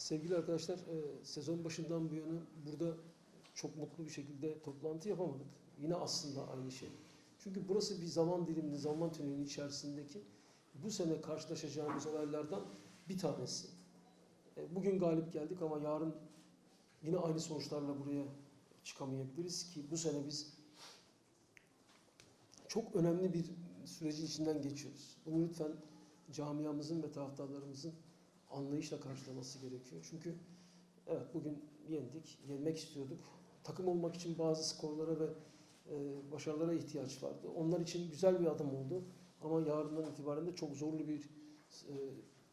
Sevgili arkadaşlar, e, sezon başından bu yana burada çok mutlu bir şekilde toplantı yapamadık. Yine aslında aynı şey. Çünkü burası bir zaman diliminin, zaman tünelinin içerisindeki bu sene karşılaşacağımız olaylardan bir tanesi. E, Bugün galip geldik ama yarın yine aynı sonuçlarla buraya çıkamayabiliriz ki bu sene biz çok önemli bir sürecin içinden geçiyoruz. Bunu lütfen camiamızın ve taraftarlarımızın anlayışla karşılaması gerekiyor. Çünkü evet bugün yendik, yenmek istiyorduk. Takım olmak için bazı skorlara ve e, başarılara ihtiyaç vardı. Onlar için güzel bir adım oldu. Ama yarından itibaren de çok zorlu bir e,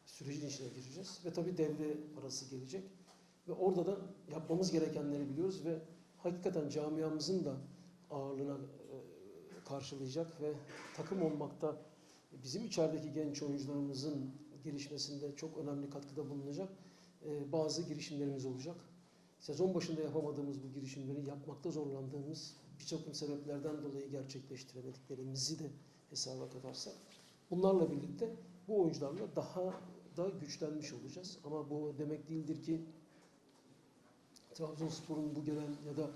sürecin içine gireceğiz. Ve tabii devre arası gelecek. Ve orada da yapmamız gerekenleri biliyoruz ve hakikaten camiamızın da ağırlığına e, karşılayacak ve takım olmakta bizim içerideki genç oyuncularımızın gelişmesinde çok önemli katkıda bulunacak e, bazı girişimlerimiz olacak. Sezon başında yapamadığımız bu girişimleri yapmakta zorlandığımız bir takım sebeplerden dolayı gerçekleştiremediklerimizi de hesaba katarsak bunlarla birlikte bu oyuncularla daha da güçlenmiş olacağız. Ama bu demek değildir ki Trabzonspor'un bu gelen ya da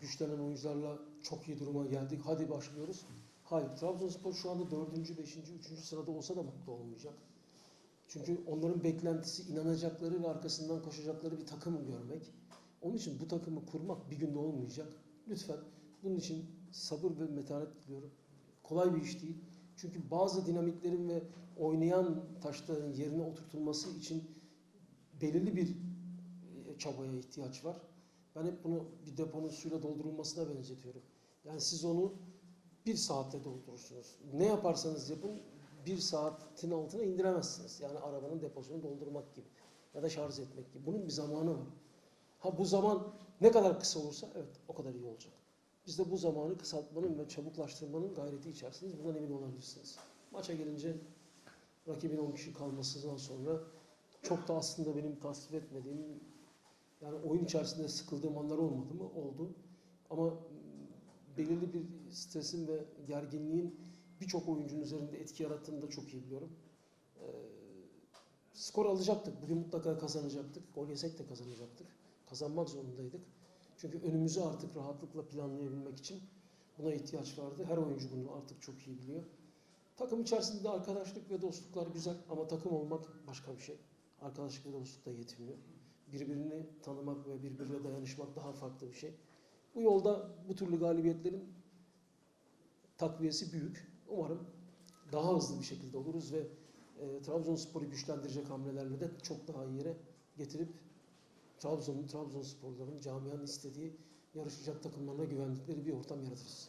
güçlenen oyuncularla çok iyi duruma geldik. Hadi başlıyoruz. Hayır. Trabzonspor şu anda 4. 5. 3. sırada olsa da mutlu olmayacak. Çünkü onların beklentisi inanacakları ve arkasından koşacakları bir takım görmek. Onun için bu takımı kurmak bir günde olmayacak. Lütfen bunun için sabır ve metanet diliyorum. Kolay bir iş değil. Çünkü bazı dinamiklerin ve oynayan taşların yerine oturtulması için belirli bir e, çabaya ihtiyaç var. Ben hep bunu bir deponun suyla doldurulmasına benzetiyorum. Yani siz onu bir saatte doldurursunuz. Ne yaparsanız yapın bir saatin altına indiremezsiniz. Yani arabanın deposunu doldurmak gibi ya da şarj etmek gibi. Bunun bir zamanı var. Ha bu zaman ne kadar kısa olursa evet o kadar iyi olacak. Biz de bu zamanı kısaltmanın ve çabuklaştırmanın gayreti içerisindeyiz. Bundan emin olabilirsiniz. Maça gelince rakibin 10 kişi kalmasından sonra çok da aslında benim tasvip etmediğim yani oyun içerisinde sıkıldığım anlar olmadı mı? Oldu. Ama belirli bir stresin ve gerginliğin birçok oyuncunun üzerinde etki yarattığını da çok iyi biliyorum. Ee, skor alacaktık. Bugün mutlaka kazanacaktık. Gol yesek de kazanacaktık. Kazanmak zorundaydık. Çünkü önümüzü artık rahatlıkla planlayabilmek için buna ihtiyaç vardı. Her oyuncu bunu artık çok iyi biliyor. Takım içerisinde arkadaşlık ve dostluklar güzel ama takım olmak başka bir şey. Arkadaşlık ve dostluk da yetmiyor. Birbirini tanımak ve birbirine dayanışmak daha farklı bir şey. Bu yolda bu türlü galibiyetlerin takviyesi büyük. Umarım daha hızlı bir şekilde oluruz ve e, Trabzonspor'u güçlendirecek hamlelerle de çok daha iyi yere getirip Trabzon'un, Trabzonsporların camianın istediği yarışacak takımlarına güvendikleri bir ortam yaratırız.